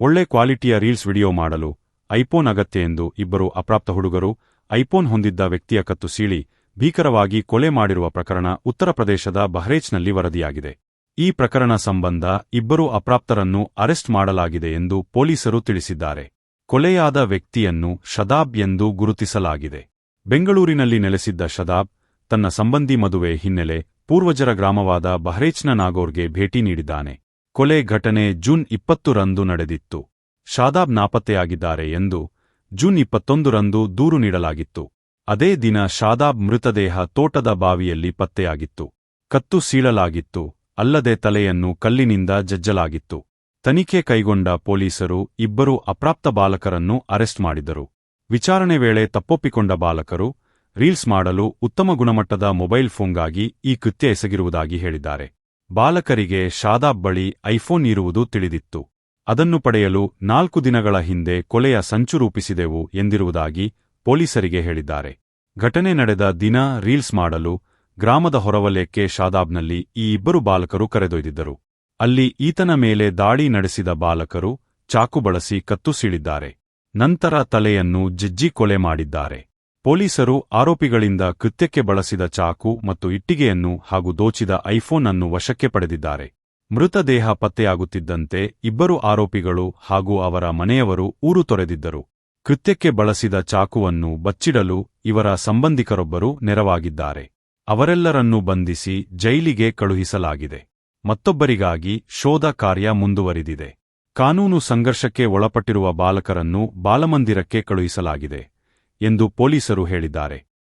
ಒಳ್ಳೆ ಕ್ವಾಲಿಟಿಯ reels video ಮಾಡಲು ಐಫೋನ್ ಅಗತ್ಯ ಎಂದು ಇಬ್ಬರು ಅಪ್ರಾಪ್ತ ಹುಡುಗರು ಐಫೋನ್ ಹೊಂದಿದ್ದ ವ್ಯಕ್ತಿಯ ಕತ್ತು ಸೀಳಿ ಭೀಕರವಾಗಿ ಕೊಲೆ ಮಾಡಿರುವ ಪ್ರಕರಣ ಉತ್ತರ ಪ್ರದೇಶದ ಬಹ್ರೇಚ್ನಲ್ಲಿ ವರದಿಯಾಗಿದೆ. ಈ ಪ್ರಕರಣ ಸಂಬಂಧ ಇಬ್ಬರು ಅಪ್ರಾಪ್ತರನ್ನು ಅರೆಸ್ಟ್ ಮಾಡಲಾಗಿದೆ ಎಂದು ಪೊಲೀಸರು ತಿಳಿಸಿದ್ದಾರೆ. ಕೊಲೆಯಾದ ವ್ಯಕ್ತಿಯನ್ನು ಶದಾಬ್ ಎಂದು ಗುರುತಿಸಲಾಗಿದೆ. ಬೆಂಗಳೂರಿನಲ್ಲಿ ನೆಲೆಸಿದ್ದ ಶದಾಬ್ ತನ್ನ ಸಂಬಂಧಿ ಮದುವೆ ಹಿನ್ನೆಲೆ ಪೂರ್ವಜರ ಗ್ರಾಮವಾದ ಬಹ್ರೇಚ್ನ ನಾಗೋರ್ಗೆ ಭೇಟಿ ನೀಡಿದ್ದಾನೆ. ಕೊಲೆ ಘಟನೆ ಜೂನ್ ಇಪ್ಪತ್ತು ರಂದು ನಡೆದಿತ್ತು. ಶಾದಾಬ್ ನಾಪತ್ತೆಯಾಗಿದ್ದಾರೆ ಎಂದು ಜೂನ್ ಇಪ್ಪತ್ತೊಂದರಂದು ದೂರು ನೀಡಲಾಗಿತ್ತು. ಅದೇ ದಿನ ಶಾದಾಬ್ ಮೃತದೇಹ ತೋಟದ ಬಾವಿಯಲ್ಲಿ ಪತ್ತೆಯಾಗಿತ್ತು. ಕತ್ತು ಸೀಳಲಾಗಿತ್ತು, ಅಲ್ಲದೆ ತಲೆಯನ್ನು ಕಲ್ಲಿನಿಂದ ಜಜ್ಜಲಾಗಿತ್ತು. ತನಿಖೆ ಕೈಗೊಂಡ ಪೊಲೀಸರು ಇಬ್ಬರು ಅಪ್ರಾಪ್ತ ಬಾಲಕರನ್ನು ಅರೆಸ್ಟ್ ಮಾಡಿದರು. ವಿಚಾರಣೆ ವೇಳೆ ತಪ್ಪೊಪ್ಪಿಕೊಂಡ ಬಾಲಕರು, ರೀಲ್ಸ್ ಮಾಡಲು ಉತ್ತಮ ಗುಣಮಟ್ಟದ ಮೊಬೈಲ್ ಫೋನ್ಗಾಗಿ ಈ ಕೃತ್ಯ ಎಸಗಿರುವುದಾಗಿ ಹೇಳಿದ್ದಾರೆ. ಬಾಲಕರಿಗೆ ಶಾದಾಬ್ ಬಳಿ ಐಫೋನ್ ಇರುವುದು ತಿಳಿದಿತ್ತು. ಅದನ್ನು ಪಡೆಯಲು ನಾಲ್ಕು ದಿನಗಳ ಹಿಂದೆ ಕೊಲೆಯ ಸಂಚು ರೂಪಿಸಿದೆವು ಎಂದಿರುವುದಾಗಿ ಪೊಲೀಸರಿಗೆ ಹೇಳಿದ್ದಾರೆ. ಘಟನೆ ನಡೆದ ದಿನ ರೀಲ್ಸ್ ಮಾಡಲು ಗ್ರಾಮದ ಹೊರವಲಯಕ್ಕೆ ಶಾದಾಬ್ನಲ್ಲಿ ಈ ಇಬ್ಬರು ಬಾಲಕರು ಕರೆದೊಯ್ದಿದ್ದರು. ಅಲ್ಲಿ ಈತನ ಮೇಲೆ ದಾಳಿ ನಡೆಸಿದ ಬಾಲಕರು ಚಾಕು ಬಳಸಿ ಕತ್ತು ಸೀಳಿದ್ದಾರೆ. ನಂತರ ತಲೆಯನ್ನು ಜಜ್ಜಿ ಕೊಲೆ ಮಾಡಿದ್ದಾರೆ. ಪೊಲೀಸರು ಆರೋಪಿಗಳಿಂದ ಕೃತ್ಯಕ್ಕೆ ಬಳಸಿದ ಚಾಕು ಮತ್ತು ಇಟ್ಟಿಗೆಯನ್ನು ಹಾಗೂ ದೋಚಿದ ಐಫೋನ್ ಅನ್ನು ವಶಕ್ಕೆ ಪಡೆದಿದ್ದಾರೆ. ಮೃತದೇಹ ಪತ್ತೆಯಾಗುತ್ತಿದ್ದಂತೆ ಇಬ್ಬರು ಆರೋಪಿಗಳು ಹಾಗೂ ಅವರ ಮನೆಯವರು ಊರು ತೊರೆದಿದ್ದರು. ಕೃತ್ಯಕ್ಕೆ ಬಳಸಿದ ಚಾಕುವನ್ನು ಬಚ್ಚಿಡಲು ಇವರ ಸಂಬಂಧಿಕರೊಬ್ಬರು ನೆರವಾಗಿದ್ದಾರೆ. ಅವರೆಲ್ಲರನ್ನೂ ಬಂಧಿಸಿ ಜೈಲಿಗೆ ಕಳುಹಿಸಲಾಗಿದೆ. ಮತ್ತೊಬ್ಬರಿಗಾಗಿ ಶೋಧ ಕಾರ್ಯ ಮುಂದುವರಿದಿದೆ. ಕಾನೂನು ಸಂಘರ್ಷಕ್ಕೆ ಒಳಪಟ್ಟಿರುವ ಬಾಲಕರನ್ನು ಬಾಲಮಂದಿರಕ್ಕೆ ಕಳುಹಿಸಲಾಗಿದೆ. ಎಂದು ಪೊಲೀಸರು ಹೇಳಿದ್ದಾರೆ.